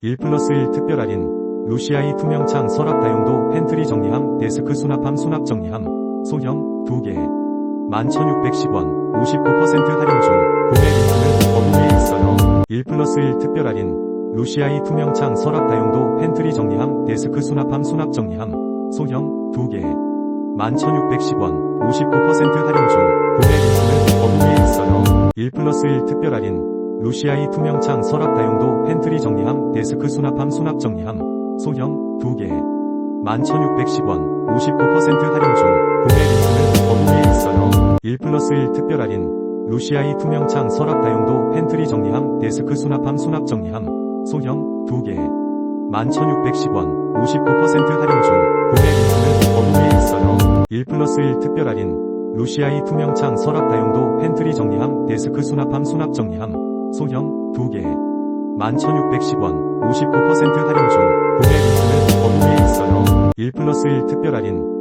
1 플러스 1 특별 할인 루시아이 투명창 서랍 다용도 팬트리 정리함 데스크 수납함 수납 정리함 소형 2개. 11,610원 59% 할인 중 구매 링크는 어디에 있어요. 1 플러스 1 특별 할인 루시아이 투명창 서랍 다용도 팬트리 정리함 데스크 수납함 수납 정리함 소형 2개. 11,610원 59% 할인 중 구매 링크는 어디에 있어요. 1 플러스 1 특별 할인 루시아이 투명창 서랍 다용도 팬트리 정리함 데스크 수납함 수납 정리함. 소형 2개. 11,610원 59% 할인 중 구매 링크는 어디에 있어요. 1 플러스 1 특별 할인. 루시아이 투명창 서랍 다용도 팬트리 정리함 데스크 수납함 수납 정리함. 소형 2개. 11,610원 59% 할인 중 구매 링크는 어디에 있어요. 1 플러스 1 특별 할인. 루시아이 투명창 서랍 다용도 팬트리 정리함 데스크 수납함 수납 정리함. 소형 2개 11,610원 59% 할인 중 구매 링크는 어디에 있어요. 1 플러스 1 특별 할인